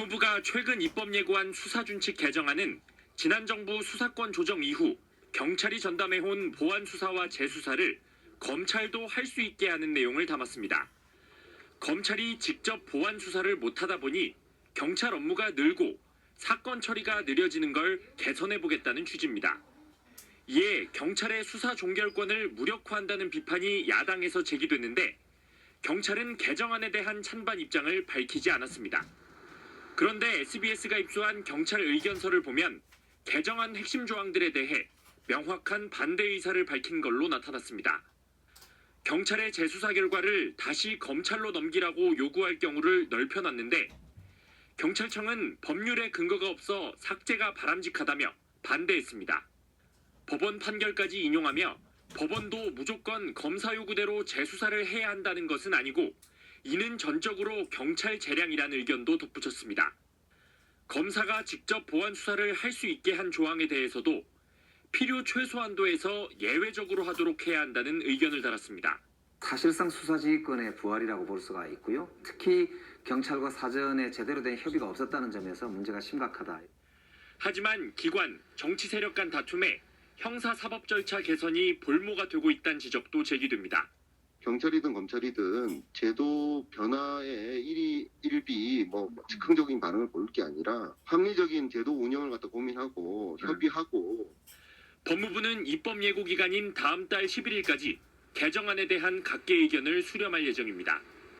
법무부가 최근 입법 예고한 수사준칙 개정안은 지난 정부 수사권 조정 이후 경찰이 전담해온 보안 수사와 재수사를 검찰도 할 수 있게 하는 내용을 담았습니다. 검찰이 직접 보안 수사를 못하다 보니 경찰 업무가 늘고 사건 처리가 느려지는 걸 개선해 보겠다는 취지입니다. 이에 경찰의 수사 종결권을 무력화한다는 비판이 야당에서 제기됐는데 경찰은 개정안에 대한 찬반 입장을 밝히지 않았습니다. 그런데 SBS가 입수한 경찰 의견서를 보면 개정안 핵심 조항들에 대해 명확한 반대 의사를 밝힌 걸로 나타났습니다. 경찰의 재수사 결과를 다시 검찰로 넘기라고 요구할 경우를 넓혀놨는데 경찰청은 법률에 근거가 없어 삭제가 바람직하다며 반대했습니다. 법원 판결까지 인용하며 법원도 무조건 검사 요구대로 재수사를 해야 한다는 것은 아니고 이는 전적으로 경찰 재량이라는 의견도 덧붙였습니다. 검사가 직접 보안 수사를 할 수 있게 한 조항에 대해서도 필요 최소한도에서 예외적으로 하도록 해야 한다는 의견을 달았습니다. 사실상 수사지휘권의 부활이라고 볼 수가 있고요. 특히 경찰과 사전에 제대로 된 협의가 없었다는 점에서 문제가 심각하다. 하지만 기관, 정치 세력 간 다툼에 형사 사법 절차 개선이 볼모가 되고 있다는 지적도 제기됩니다. 경찰이든 검찰이든 제도 변화에 일이 일비 뭐 즉흥적인 반응을 보일 게 아니라 합리적인 제도 운영을 갖다 고민하고 협의하고 법무부는 입법 예고 기간인 다음 달 11일까지 개정안에 대한 각계 의견을 수렴할 예정입니다.